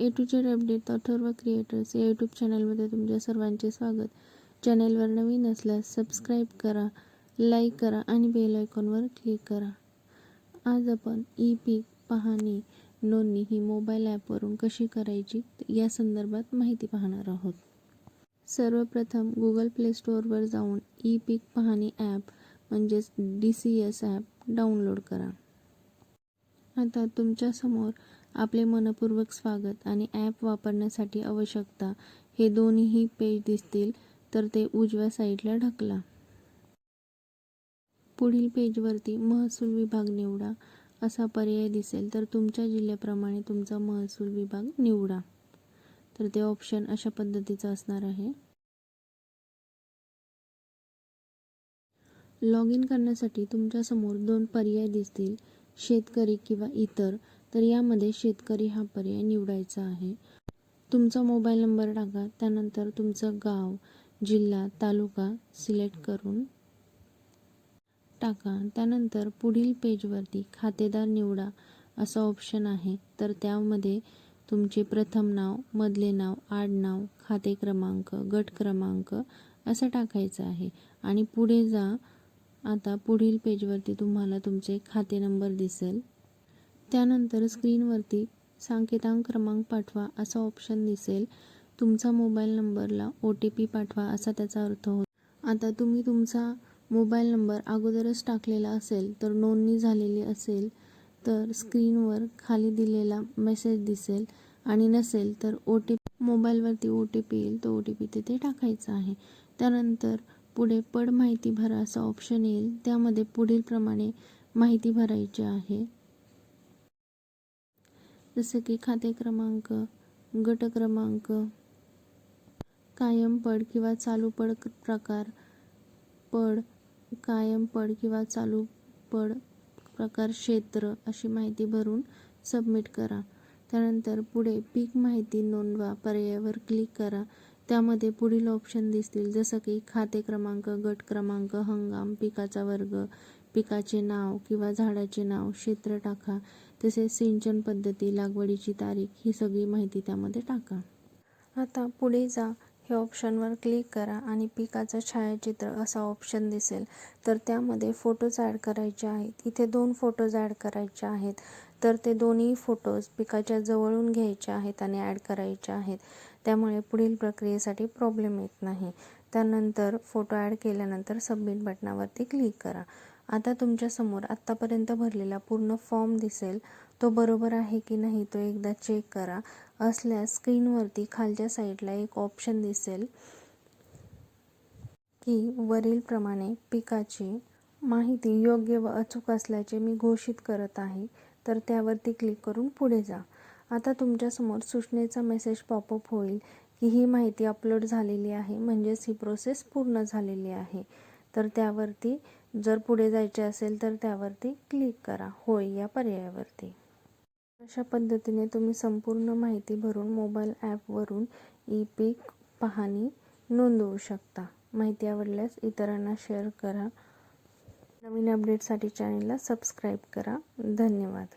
A to Z update Atharva creators या YouTube चॅनलमध्ये तुमच्या सर्वांचे स्वागत. चॅनलवर नवीन असल्यास सबस्क्राईब करा लाईक करा आणि बेल आयकॉनवर क्लिक करा. आज आपण ई पीक पाहणी नोंदणी ही मोबाईल ॲपवरून कशी करायची या संदर्भात माहिती पाहणार आहोत. सर्वप्रथम गुगल प्ले स्टोअरवर जाऊन ई पीक पाहणी ॲप म्हणजेच D C S app download करा. आता तुमच्यासमोर आपले मनपूर्वक स्वागत आणि ॲप वापरण्यासाठी आवश्यकता. हे दोन्हीही पेज दिसतील तर ते उजव्या साईडला ढकला. पुढील पेजवरती महसूल विभाग निवडा. असा पर्याय दिसेल तर तुमच्या जिल्ह्याप्रमाणे तुमचा महसूल विभाग निवडा. तर ते ऑप्शन अशा पद्धतीचं असणार आहे. लॉग इन करण्यासाठी तुमच्यासमोर दोन पर्याय दिसतील शेतकरी किंवा इतर. तर यामध्ये शेतकरी हा पर्याय निवडायचा आहे. तुमचा मोबाईल नंबर टाका त्यानंतर तुमचं गाव जिल्हा तालुका सिलेक्ट करून टाका. त्यानंतर पुढील पेजवरती खातेदार निवडा असं ऑप्शन आहे. तर त्यामध्ये तुमचे प्रथम नाव मधले नाव आडनाव खाते क्रमांक गट क्रमांक असं टाकायचं आहे. आणि पुढे जा. आता पुढील पेजवरती तुम्हाला तुमचे खाते नंबर दिसेल. त्यानंतर स्क्रीनवरती सांकेतांक क्रमांक पाठवा असा ऑप्शन दिसेल. तुमचा मोबाईल नंबरला ओ टी पी पाठवा असा त्याचा अर्थ होतो. आता तुम्ही तुमचा मोबाईल नंबर अगोदरच टाकलेला असेल तर नोंदणी झालेली असेल तर स्क्रीनवर खाली दिलेला मेसेज दिसेल. आणि नसेल तर ओ टी मोबाईलवरती ओ टी पी येईल तो ओ टी पी तिथे टाकायचा आहे. त्यानंतर पुढे पड माहिती भरा असा ऑप्शन येईल. त्यामध्ये पुढील प्रमाणे माहिती भरायची आहे. जसं की खाते क्रमांक गट क्रमांक कायम पड किंवा चालू पड प्रकार पड कायम पड किंवा चालू पड प्रकार क्षेत्र अशी माहिती भरून सबमिट करा. त्यानंतर पुढे पीक माहिती नोंदवा पर्यायावर क्लिक करा. त्यामध्ये पुढील ऑप्शन दिसतील जसं की खाते क्रमांक गट क्रमांक हंगाम पिकाचा वर्ग पिकाचे नाव किंवा झाडाचे नाव क्षेत्र टाका. तसेच सिंचन पद्धती लागवडीची तारीख ही सगळी माहिती त्यामध्ये टाका. आता पुढे जा हे ऑप्शनवर क्लिक करा आणि पिकाचं छायाचित्र असा ऑप्शन दिसेल. तर त्यामध्ये फोटोज ॲड करायचे आहेत. इथे दोन फोटोज ॲड करायचे आहेत. तर ते दोन्ही फोटोज पिकाच्या जवळून घ्यायचे आहेत आणि ॲड करायचे आहेत. त्यामुळे पुढील प्रक्रियेसाठी प्रॉब्लेम येत नाही. त्यानंतर फोटो ॲड केल्यानंतर सबमिट बटनावरती क्लिक करा. आता तुमच्यासमोर आत्तापर्यंत भरलेला पूर्ण फॉर्म दिसेल. तो बरोबर आहे की नाही तो एकदा चेक करा. असल्यास स्क्रीनवरती खालच्या साईडला एक ऑप्शन दिसेल की वरीलप्रमाणे पिकाची माहिती योग्य व अचूक असल्याचे मी घोषित करत आहे तर त्यावरती क्लिक करून पुढे जा. आता तुमच्यासमोर सूचनेचा मेसेज पॉपअप होईल की ही माहिती अपलोड झालेली आहे म्हणजेच ही प्रोसेस पूर्ण झालेली आहे. तर त्यावरती जर पुढे जायचे असेल तर त्यावरती क्लिक करा. होय या पर्यायावरती. अशा पद्धतीने तुम्ही संपूर्ण माहिती भरून मोबाईल ॲपवरून ई पीक पाहणी नोंदवू शकता. माहिती आवडल्यास इतरांना शेअर करा. नवीन अपडेटसाठी चॅनलला सबस्क्राईब करा. धन्यवाद.